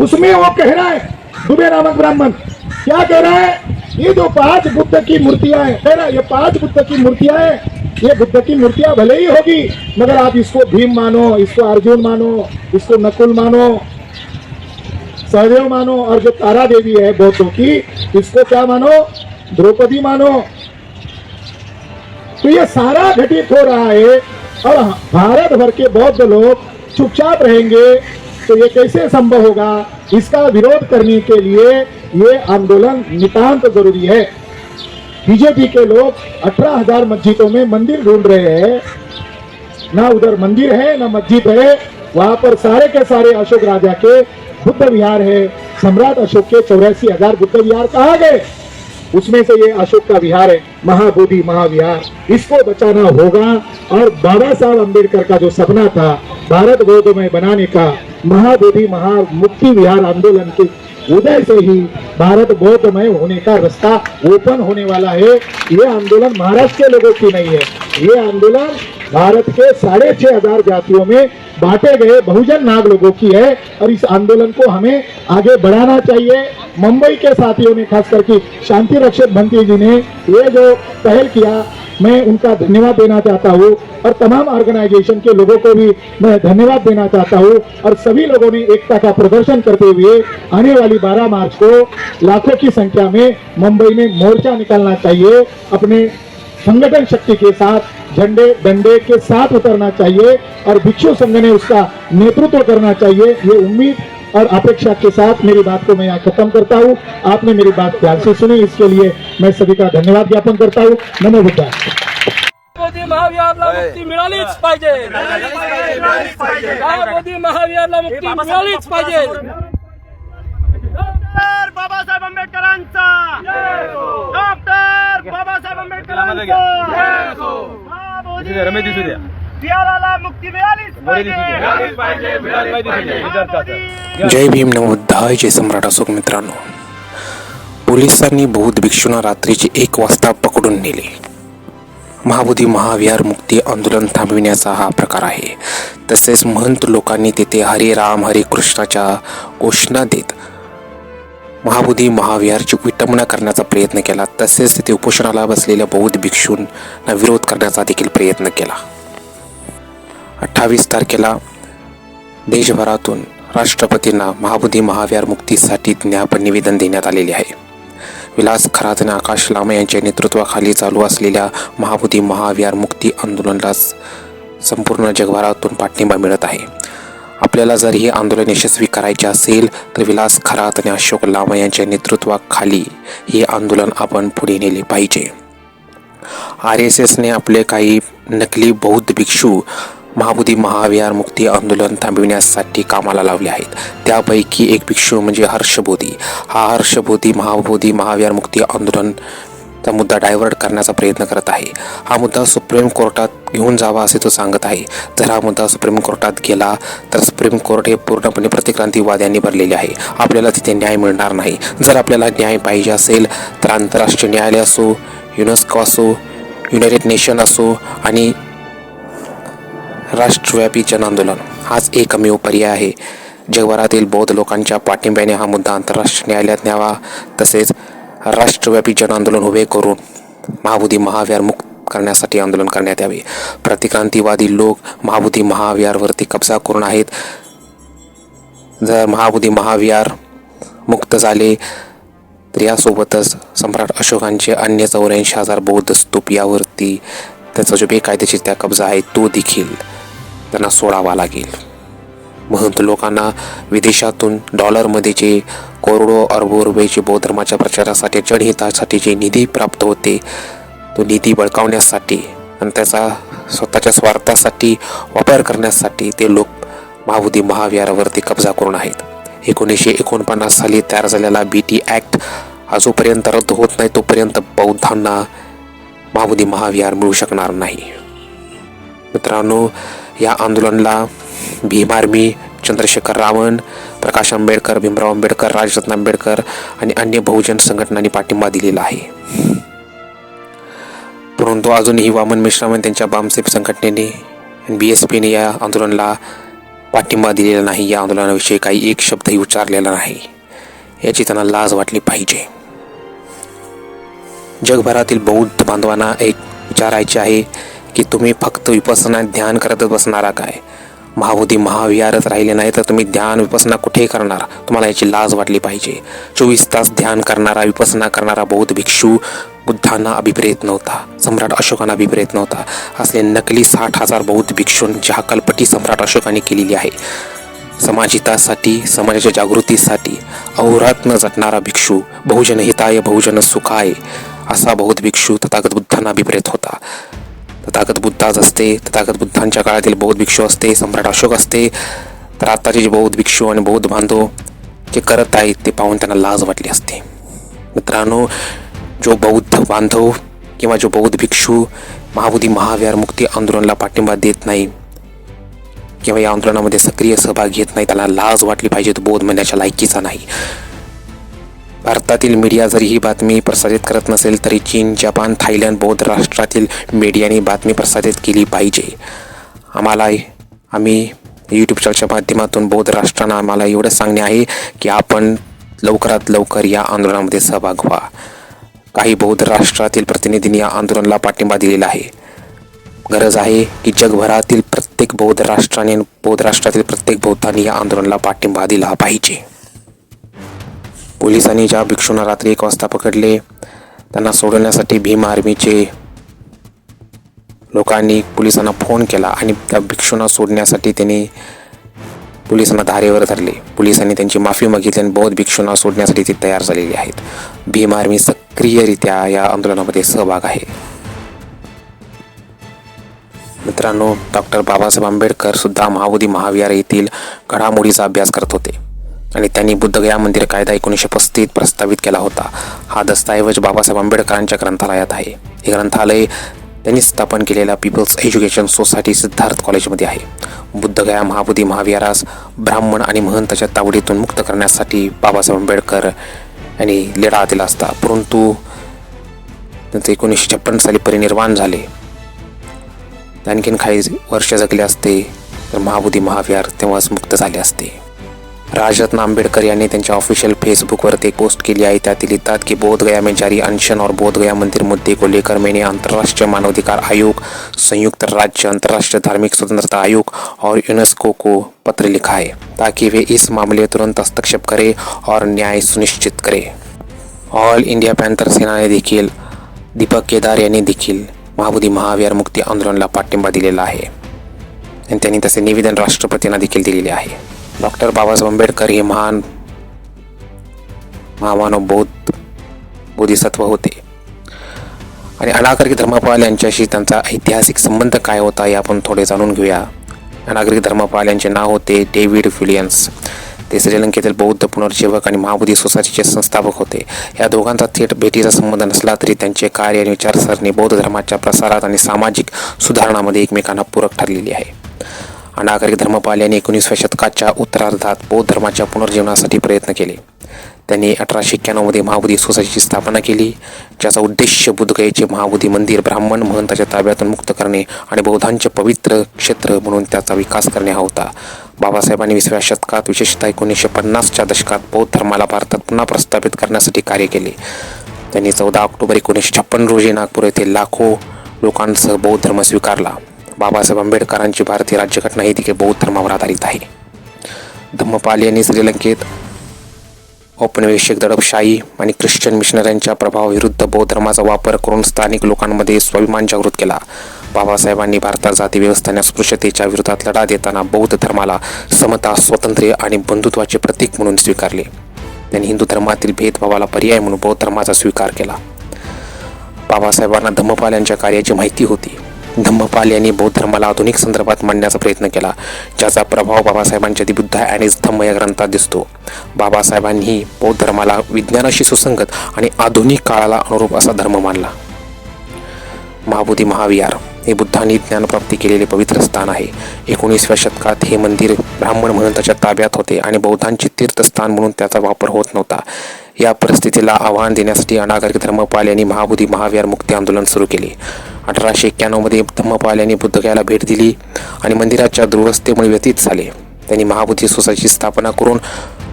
उसमें वो कह रहा है, दुबे नामक ब्राह्मण, क्या कह रहा है? ये जो पाँच बुद्ध की मूर्तियाँ हैं, कह रहा है, ये पाँच बुद्ध की मूर्तियाँ हैं, ये बुद्ध की मूर्तियाँ भले ही होगी, मगर आप इसको भीम मानो, इसको अर्जुन मानो, इसको नकुल मानो, सहदेव मानो, और जो तारा देवी है बौद्धों की, इसको क्या मानो? द्रौपदी मानो। तो ये सारा घटित हो रहा है, और भारत भर के बौद्ध लोग चुपचाप रहेंगे तो ये कैसे संभव होगा? इसका विरोध करने के लिए ये आंदोलन नितांत ज़रूरी है। बीजेपी के लोग अठारह हज़ार मस्जिदों में मंदिर ढूंढ रहे हैं। ना उधर मंदिर है, ना मस्जिद है। वहाँ पर सारे के सारे अशोक राजा के बुद्ध विहार है। सम्राट अशोक के चौरासी हज़ार बुद्ध विहार कहा गए? उसमें से ये अशोक का विहार है, महाबोधि महाविहार। इसको बचाना होगा। और बाबा साहब अंबेडकर का जो सपना था, भारत बौद्धमय बनाने का महाबोधि महा मुक्ति विहार आंदोलन के उदय से ही भारत बौद्धमय होने का रास्ता ओपन होने वाला है। ये आंदोलन महाराष्ट्र के लोगों की नहीं है। ये आंदोलन भारत के साढ़े छह हजार जातियों में बांटे गए बहुजन नाग लोगों की है और इस आंदोलन को हमें आगे बढ़ाना चाहिए। मुंबई के साथियों ने, खास करके शांति रक्षक भंती जी ने, ये जो पहल किया, मैं उनका धन्यवाद देना चाहता हूँ और तमाम ऑर्गेनाइजेशन के लोगों को भी मैं धन्यवाद देना चाहता हूँ और सभी लोगों ने एकता का प्रदर्शन करते हुए आने वाली 12 मार्च को लाखों की संख्या में मुंबई में मोर्चा निकालना चाहिए। अपने संगठन शक्ति के साथ झंडे डंडे के साथ उतरना चाहिए और भिक्षु संघ ने उसका नेतृत्व करना चाहिए ये उम्मीद और अपेक्षा के साथ मेरी बात को मैं यहाँ खत्म करता हूँ आपने मेरी बात ध्यान से सुनी इसके लिए मैं सभी का धन्यवाद ज्ञापन करता हूँ नमो बुद्धा मोदी महाविहारला मुक्ती मिळालीच पाहिजे काय मोदी महाविहारला मुक्ती मिळालीच पाहिजे डॉक्टर बाबासाहेब आंबेडकरांचा. डॉक्टर बाबासाहेब आंबेडकरांचा. हा, बिहाराला मुक्ती मिळालीच पाहिजे. जय भीम नमोद्धाय जय सम्राट अशोक मित्रांनो. पोलिसांनी बौद्ध भिक्षूंना रात्रीचे एक वाजता पकडून नेले. महाबोधी महाविहार मुक्ती आंदोलन थांबविण्याचा हा प्रकार आहे. तसेच महंत लोकांनी तेथे हरे राम हरे कृष्णाच्या घोषणा देत महाबोधी महाविहारची विटंबना करण्याचा प्रयत्न केला. तसेच तिथे उपोषणाला बसलेल्या बौद्ध भिक्षूंना विरोध करण्याचा देखील प्रयत्न केला. अठ्ठावीस तारखेला देशभरातून राष्ट्रपतींना महाबोधी महाविहार मुक्तीसाठी ज्ञापन निवेदन देण्यात आलेले आहे. विलास खरात आणि आकाश लामा यांच्या नेतृत्वाखाली चालू असलेल्या महाबोधी महाविहार मुक्ती आंदोलनाला संपूर्ण जगभरातून पाठिंबा मिळत आहे. आपल्याला जर हे आंदोलन यशस्वी करायचे असेल तर विलास खरात आणि अशोक लामा यांच्या नेतृत्वाखाली हे आंदोलन आपण पुढे नेले पाहिजे. आर एस एसने आपले काही नकली बौद्ध भिक्षू महाबोधी महाविहार मुक्ती आंदोलन थांबविण्यासाठी कामाला लावले आहेत. त्यापैकी एक भिक्षू म्हणजे हर्षबोधी. हा हर्षबोधी महाबोधी महाविहार मुक्ती आंदोलन त्या मुद्दा डायव्हर्ट करण्याचा प्रयत्न करत आहे. हा मुद्दा सुप्रीम कोर्टात घेऊन जावा असे तो सांगत आहे. जर हा मुद्दा सुप्रीम कोर्टात गेला तर सुप्रीम कोर्ट हे पूर्णपणे प्रतिक्रांतीवाद्यांनी भरलेले आहे. आपल्याला तिथे न्याय मिळणार नाही. जर आपल्याला न्याय पाहिजे असेल तर आंतरराष्ट्रीय न्यायालय असो युनेस्को असो युनायटेड नेशन असो आणि राष्ट्रव्यापी जनआंदोलन हाच एकमेव पर्याय आहे. जगभरातील बौद्ध लोकांच्या पाठिंब्याने हा मुद्दा आंतरराष्ट्रीय न्यायालयात न्यावा. तसेच राष्ट्रव्यापी जनआंदोलन उभे करून महाबोधी महाविहार मुक्त करण्यासाठी आंदोलन करण्यात यावे. प्रतिक्रांतीवादी लोक महाबोधी महाविहारवरती कब्जा करून आहेत. जर महाबोधी महाविहार मुक्त झाले तर यासोबतच सम्राट अशोकांचे अन्य चौऱ्याऐंशी हजार बौद्ध स्तूप यावरती त्याचा जो बेकायदेशीर त्या कब्जा आहे तो देखील त्यांना सोडावा लागेल. महंत लोकांना विदेशातून डॉलरमध्ये जे करोडो अरबो रुपयाचे बौद्ध धर्माच्या प्रचारासाठी जनहितासाठी जे निधी प्राप्त होते तो निधी बळकावण्यासाठी आणि त्याचा स्वतःच्या स्वार्थासाठी वापर करण्यासाठी ते लोक महाबुदी महाविहारावरती कब्जा करून आहेत. एकोणीसशे एकोणपन्नास साली तयार झालेला बी टी ॲक्ट हा जोपर्यंत रद्द होत नाही तोपर्यंत बौद्धांना महाबुदी महाविहार मिळू शकणार नाही. मित्रांनो या आंदोलनाला भीम आर्मी चंद्रशेखर रावण प्रकाश आंबेडकर भीमराव आंबेडकर राजरत्न आंबेडकर आणि अन्य बहुजन संघटनांनी पाठिंबा दिलेला आहे. परंतु अजूनही वामन मिश्रा आणि त्यांच्या बामसेप संघटनेने बी एस पीने या आंदोलनाला पाठिंबा दिलेला नाही. या आंदोलनाविषयी काही एक शब्दही उच्चारलेला नाही. याची त्यांना लाज वाटली पाहिजे. जगभरातील बौद्ध बांधवांना एक विचारायचे आहे की तुम्ही फक्त विपसना ध्यान करतच बसणारा काय? महाबोधी महाविहारच राहिले नाही तर तुम्ही ध्यान विपसना कुठे करणार? तुम्हाला याची लाज वाटली पाहिजे. चोवीस तास ध्यान करणारा विपसना करणारा बौद्ध भिक्षू बुद्धांना अभिप्रेत नव्हता. सम्राट अशोकांना अभिप्रेत नव्हता. असले नकली साठ हजार बौद्ध भिक्षूंची हकलपट्टी सम्राट अशोकाने केलेली आहे. समाजितासाठी समाजाच्या जागृतीसाठी अहोरात्र जटणारा भिक्षू बहुजन हिताय बहुजन सुखाय असा बौद्ध भिक्षू तथागत बुद्धांना अभिप्रेत होता. तथागत बुद्धाच असते. तथागत बुद्धांच्या काळातील बौद्ध भिक्षू असते सम्राट अशोक असते. तर आत्ताचे जे बौद्ध भिक्षू आणि बौद्ध बांधव जे करत आहेत ते पाहून त्यांना लाज वाटली असते. मित्रांनो जो बौद्ध बांधव किंवा जो बौद्ध भिक्षू महाबुद्धी महाविहार मुक्ती आंदोलनाला पाठिंबा देत नाही किंवा या आंदोलनामध्ये सक्रिय सहभाग घेत नाही त्याला लाज वाटली पाहिजे. तो बौद्ध म्हणण्याच्या लायकीचा नाही. भारतातील मीडिया जरी ही बातमी प्रसारित करत नसेल तरी चीन जपान थायलंड बौद्ध राष्ट्रातील मीडियाने बातमी प्रसारित केली पाहिजे. आम्हाला आम्ही यूट्यूब चॅनलच्या माध्यमातून बौद्ध राष्ट्रांना आम्हाला एवढं सांगणे आहे की आपण लवकरात लवकर या आंदोलनामध्ये सहभाग व्हा. काही बौद्ध राष्ट्रातील प्रतिनिधींनी या आंदोलनाला पाठिंबा दिलेला आहे. गरज आहे की जगभरातील प्रत्येक बौद्ध राष्ट्राने बौद्ध राष्ट्रातील प्रत्येक बौद्धांनी या आंदोलनाला पाठिंबा दिला पाहिजे. पोलिसांनी ज्या भिक्षूंना रात्री एक वाजता पकडले त्यांना सोडवण्यासाठी भीम आर्मीचे लोकांनी पोलिसांना फोन केला आणि त्या भिक्षूंना सोडण्यासाठी त्यांनी पोलिसांना धारेवर धरले. पोलिसांनी त्यांची माफी मागितली आणि बौद्ध भिक्षूंना सोडण्यासाठी ते तयार झालेले आहेत. भीम आर्मी सक्रियरित्या या आंदोलनामध्ये सहभाग आहे. मित्रांनो डॉक्टर बाबासाहेब आंबेडकर सुद्धा महाबोधी महाविहार येथील घडामोडीचा अभ्यास करत होते. आणि त्यांनी बुद्धगया मंदिर कायदा एकोणीसशे पस्तीस प्रस्तावित केला होता. हा दस्तऐवज बाबासाहेब आंबेडकरांच्या ग्रंथालयात आहे. हे ग्रंथालय त्यांनी स्थापन केलेल्या पीपल्स एज्युकेशन सोसायटी सिद्धार्थ कॉलेजमध्ये आहे. बुद्धगया महाबोधी महाविहारास ब्राह्मण आणि महंताच्या तावडीतून मुक्त करण्यासाठी बाबासाहेब आंबेडकर यांनी लढा दिला असता. परंतु त्यांचे एकोणीसशे छप्पन्न साली परिनिर्वाण झाले. आणखीन काही वर्ष जगले असते तर महाबोधी महाविहार तेव्हाच मुक्त झाले असते. राजरत्न आंबेडकर यांनी त्यांच्या ऑफिशियल फेसबुकवरती एक पोस्ट केली आहे. त्यात लिहितात की बोधगया में जारी अनशन और बोधगया मंदिर मुद्दे को लेकर मैंने अंतर्राष्ट्रीय मानवाधिकार आयोग संयुक्त राज्य अंतर्राष्ट्रीय धार्मिक स्वतंत्रता आयोग और यूनेस्को को पत्र लिखा है ताकि वे इस मामले तुरंत हस्तक्षेप करे और न्याय सुनिश्चित करे। ऑल इंडिया पॅन्थर सेनाने देखील दीपक केदार यांनी देखील महाबोधी महाविहार मुक्ती आंदोलनाला पाठिंबा दिलेला आहे. आणि त्यांनी तसे निवेदन राष्ट्रपतींना देखील दिलेले आहे. डॉक्टर बाबासाहेब आंबेडकर हे महान महामानव बौद्ध बोधिसत्व होते. आणि अनागरिक धर्मपाल यांच्याशी त्यांचा ऐतिहासिक संबंध काय होता हे आपण थोडे जाणून घेऊया. अनागरिक धर्मपाल यांचे नाव होते डेव्हिड विलियन्स ते श्रीलंकेतील बौद्ध पुनर्जीवक आणि महाबोधी सोसायटीचे संस्थापक होते. या दोघांचा थेट भेटीचा संबंध नसला तरी त्यांचे कार्य आणि विचारसरणी बौद्ध धर्माच्या प्रसारात आणि सामाजिक सुधारणामध्ये एकमेकांना पूरक ठरलेली आहे. अनागरिक धर्मपाल यांनी एकोणीसव्या शतकाच्या उत्तरार्धात बौद्ध धर्माच्या पुनर्जीवनासाठी प्रयत्न केले. त्यांनी अठराशे एक्क्याण्णवमध्ये महाबोधी सोसायटीची स्थापना केली ज्याचा उद्देश बुद्धगयेचे महाबोधी मंदिर ब्राह्मण महंताच्या ताब्यातून मुक्त करणे आणि बौद्धांचे पवित्र क्षेत्र म्हणून त्याचा विकास करणे हा होता. बाबासाहेबांनी विसव्या शतकात विशेषतः एकोणीसशे पन्नासच्या दशकात बौद्ध धर्माला भारतात पुन्हा प्रस्थापित करण्यासाठी कार्य केले. त्यांनी चौदा ऑक्टोबर एकोणीसशे छप्पन रोजी नागपूर येथे लाखो लोकांसह बौद्ध धर्म स्वीकारला. बाबासाहेब आंबेडकरांची भारतीय राज्यघटना ही देखील बौद्ध धर्मावर आधारित आहे. धम्मपाल यांनी श्रीलंकेत औपनिवेशिक दडपशाही आणि ख्रिश्चन मिशनऱ्यांच्या प्रभावाविरुद्ध बौद्ध धर्माचा वापर करून स्थानिक लोकांमध्ये स्वाभिमान जागृत केला. बाबासाहेबांनी भारतात जाती व्यवस्था आणि अस्पृश्यतेच्या विरोधात लढा देताना बौद्ध धर्माला समता स्वातंत्र्य आणि बंधुत्वाचे प्रतीक म्हणून स्वीकारले. त्यांनी हिंदू धर्मातील भेदभावाला पर्याय म्हणून बौद्ध धर्माचा स्वीकार केला. बाबासाहेबांना धम्मपाल यांच्या कार्याची माहिती होती. धम्मपाल यांनी बौद्ध धर्माला आधुनिक संदर्भात मांडण्याचा प्रयत्न केला ज्याचा प्रभाव बाबासाहेबांच्या दी बुद्ध धम्म या ग्रंथात दिसतो. बाबासाहेबांनी बौद्ध धर्माला विज्ञानाशी सुसंगत आणि आधुनिक काळाला अनुरूप असा धर्म मानला. महाबोधी महाविहार हे बुद्धांनी ज्ञानप्राप्ती केलेले पवित्र स्थान आहे. एकोणीसव्या शतकात हे मंदिर ब्राह्मण म्हणून त्याच्या ताब्यात होते आणि बौद्धांचे तीर्थस्थान म्हणून त्याचा वापर होत नव्हता. या परिस्थितीला आव्हान देण्यासाठी अनागरिक धर्मपाल यांनी महाबोधी महाविहार मुक्ती आंदोलन सुरू केले. अठराशे एक्क्याण्णवमध्ये धम्मपाल यांनी बुद्धगयाला भेट दिली आणि मंदिराच्या दुरवस्थेमुळे व्यतीत झाले. त्यांनी महाबोधी सोसायटीची स्थापना करून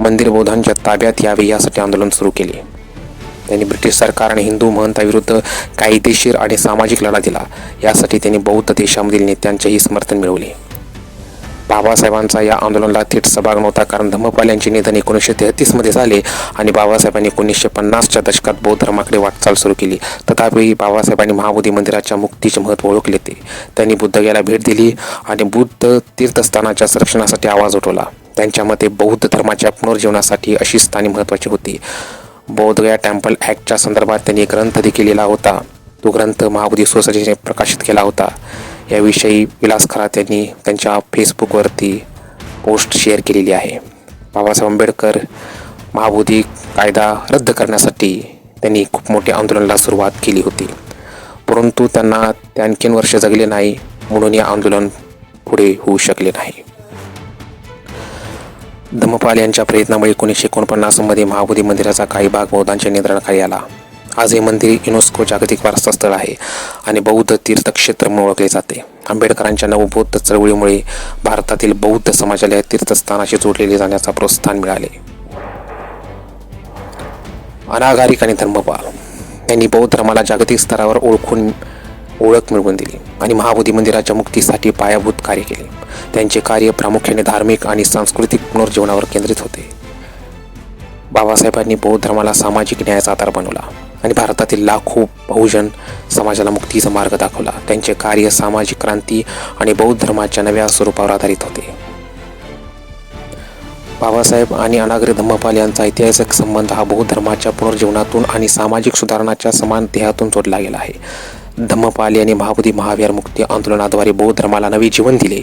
मंदिर बौद्धांच्या ताब्यात यावे यासाठी आंदोलन सुरू केले. त्यांनी ब्रिटिश सरकार आणि हिंदू महंताविरुद्ध कायदेशीर आणि सामाजिक लढा दिला. यासाठी त्यांनी बौद्ध देशामधील नेत्यांचेही समर्थन मिळवले. बाबासाहेबांचा या आंदोलनाला थेट सहभाग नव्हता कारण धम्मपाल यांचे निधन एकोणीसशे तेहतीसमध्ये झाले आणि बाबासाहेबांनी एकोणीसशे पन्नासच्या दशकात बौद्ध धर्माकडे वाटचाल सुरू केली. तथापि बाबासाहेबांनी महाबोधी मंदिराच्या मुक्तीचे महत्त्व ओळखले ते. त्यांनी बुद्धगयाला भेट दिली आणि बुद्ध तीर्थस्थानाच्या संरक्षणासाठी आवाज उठवला. त्यांच्या मते बौद्ध धर्माच्या पुनर्जीवनासाठी अशी स्थाने महत्त्वाची होती. बौद्धगया टेम्पल ॲक्टच्या संदर्भात त्यांनी ग्रंथ देखील लिहिला होता. तो ग्रंथ महाबोधी सोसायटीने प्रकाशित केला होता. याविषयी विलास खरात यांनी त्यांच्या फेसबुकवरती पोस्ट शेअर केलेली आहे. बाबासाहेब आंबेडकर महाबोधी कायदा रद्द करण्यासाठी त्यांनी खूप मोठ्या आंदोलनाला सुरुवात केली होती. परंतु त्यांना ते आणखीन वर्ष जगले नाही म्हणून हे आंदोलन पुढे होऊ शकले नाही. धम्मपाल यांच्या प्रयत्नामुळे एकोणीसशे एकोणपन्नासमध्ये महाबोधी मंदिराचा काही भाग बौद्धांच्या नियंत्रणाखाली आला आज हे मंदिर युनेस्को जागतिक वारसा स्थळ आहे आणि बौद्ध तीर्थक्षेत्र म्हणून ओळखले जाते. आंबेडकरांच्या नवबौद्ध चळवळीमुळे भारतातील बौद्ध समाजाला या तीर्थस्थानाशी जोडलेले जाण्याचा प्रोत्साहन मिळाले. अनागारिक आणि धर्मपाल यांनी बौद्ध धर्माला जागतिक स्तरावर ओळखून ओळख मिळवून दिली आणि महाबोधी मंदिराच्या मुक्तीसाठी पायाभूत कार्य केले. त्यांचे कार्य प्रामुख्याने धार्मिक आणि सांस्कृतिक पुनर्जीवनावर केंद्रित होते. बाबासाहेबांनी बौद्ध धर्माला सामाजिक न्यायाचा आधार बनवला. आणि भारतातील लाखो बहुजन समाजाला मुक्तीचा मार्ग दाखवला. त्यांचे कार्य सामाजिक क्रांती आणि बौद्ध धर्माच्या नव्या स्वरूपावर आधारित होते. बाबासाहेब आणि अनागरी धम्मपाल यांचा ऐतिहासिक संबंध हा बौद्ध धर्माच्या पुनर्जीवनातून आणि सामाजिक सुधारणाच्या समान ध्येयातून जोडला गेला आहे. धम्मपाल यांनी महाबोधी महावीर मुक्ती आंदोलनाद्वारे बौद्ध धर्माला नवे जीवन दिले.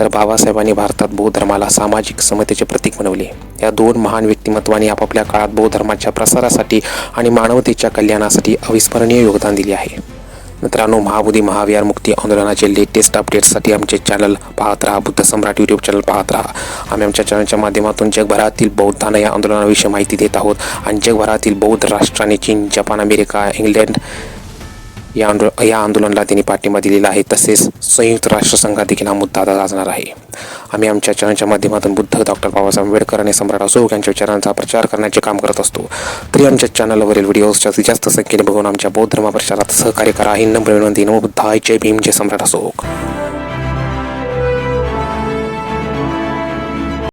तर बाबासाहेबांनी भारतात बौद्ध धर्माला सामाजिक समतेचे प्रतीक बनवले. या दोन महान व्यक्तिमत्वांनी आपापल्या काळात बौद्ध धर्माच्या प्रसारासाठी आणि मानवतेच्या कल्याणासाठी अविस्मरणीय योगदान दिले आहे. मित्रांनो महाबोधी महाविहार मुक्ती आंदोलनाचे लेटेस्ट अपडेट्ससाठी आमचे चॅनल पाहत राहा. बुद्ध सम्राट यूट्यूब चॅनल पाहत राहा. आम्ही आमच्या चॅनलच्या माध्यमातून जगभरातील बौद्धांना या आंदोलनाविषयी माहिती देत आहोत. आणि जगभरातील बौद्ध राष्ट्राने चीन जपान अमेरिका इंग्लंड या आंदो या आंदोलनाला त्यांनी पाठिंबा दिलेला आहे. तसेच संयुक्त राष्ट्रसंघात देखील हा मुद्दा आता गाजणार आहे. आम्ही आमच्या चॅनलच्या माध्यमातून बुद्ध डॉक्टर बाबासाहेब आंबेडकर आणि सम्राट अशोक यांच्या विचारांचा प्रचार करण्याचे काम करत असतो. तरी आमच्या चॅनलवरील व्हिडिओज जास्तीत जास्त संख्येने बघून आमच्या बौद्ध धर्म प्रचारात सहकार्य करा. ही नम्र विनंती नमो बुद्धाय जय भीम जय सम्राट अशोक.